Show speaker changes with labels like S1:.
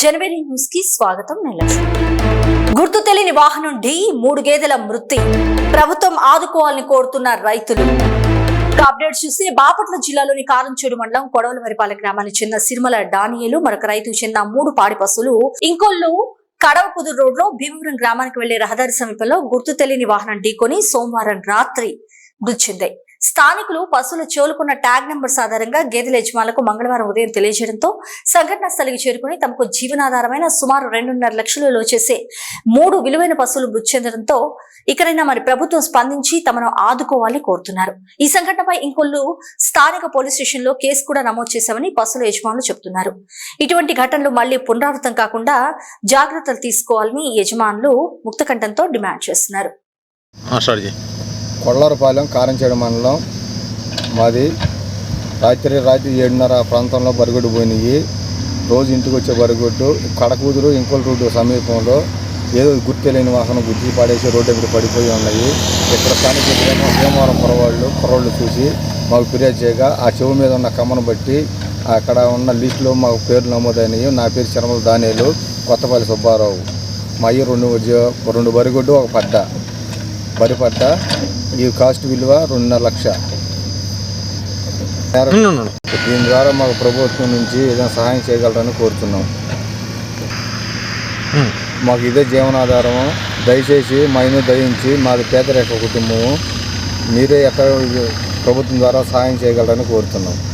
S1: జనవరి న్యూస్కి స్వాగతం నెలక్ష్మి గుర్తు తెలియని వాహనం ఢీ మూడు గేదెల మృతి. ప్రభుత్వం ఆదుకోవాలని కోరుతున్న రైతులు. అప్డేట్ చూస్తే బాపట్ల జిల్లాలోని కారంచేడు మండలం కొడవలమరిపాలెం గ్రామానికి చెందిన సిరిమల డానియలు మరొక రైతుకు చెందిన మూడు పాడి పశువులు ఇంకొల్లు కడవకుదురు రోడ్లో భీమవరం గ్రామానికి వెళ్ళే రహదారి సమీపంలో గుర్తు తెలియని వాహనం ఢీకొని సోమవారం రాత్రి మృతి చెందాయి. స్థానికులు పశువులు చోలుకున్న ట్యాగ్ నెంబర్స్ ఆధారంగా గేదెల యజమానులకు మంగళవారం ఉదయం తెలియజేయడంతో సంఘటన స్థలికి చేరుకుని తమకు జీవనాధారమైన సుమారు రెండున్నర లక్షలలో చేసే మూడు విలువైన పశువులు మృతి చెందడంతో ఇకనైనా మరి ప్రభుత్వం స్పందించి తమను ఆదుకోవాలని కోరుతున్నారు. ఈ సంఘటనపై ఇంకొల్లు స్థానిక పోలీస్ స్టేషన్లో కేసు కూడా నమోదు చేశామని పశువుల యజమానులు చెబుతున్నారు. ఇటువంటి ఘటనలు మళ్ళీ పునరావృతం కాకుండా జాగ్రత్తలు తీసుకోవాలని యజమానులు ముక్తకంఠంతో డిమాండ్ చేస్తున్నారు.
S2: కొళ్ళరపాలెం
S3: కొల్లారపాలెం కారంచేడు మండలం. మాది రాత్రి రాత్రి ఏడున్నర ప్రాంతంలో బరిగొడ్డు పోయినాయి. రోజు ఇంటికి వచ్చే బరిగొడ్డు కడకూదురు ఇంకోల రోడ్డు సమీపంలో ఏదో గుర్తులేని వాహనం గుర్తి పాడేసి రోడ్డు ఎప్పుడు పడిపోయి ఉన్నాయి. ఇక్కడ స్థానిక భీమవరం కురవాళ్ళు కుర్రోళ్ళు చూసి మాకు ఫిర్యాదు చేయగా ఆ చెవు మీద ఉన్న కమ్మను బట్టి అక్కడ ఉన్న లిస్టులో మాకు పేర్లు నమోదైనవి. నా పేరు చరమల దానేలు కొత్తపల్లి సుబ్బారావు. మా అయ్యి రెండు రెండు బరిగొడ్డు ఒక పడ్డ. వరి ఈ కాస్ట్ విలువ రెండున్నర లక్ష. దీని ద్వారా మాకు ప్రభుత్వం నుంచి ఏదైనా సహాయం చేయగలరని కోరుతున్నాం. మాకు ఇదే జీవనాధారము. దయచేసి మా మీద దయించి మాది పేదరేఖ కుటుంబము. మీరే ఎక్కడ ప్రభుత్వం ద్వారా సహాయం చేయగలరని కోరుతున్నాం.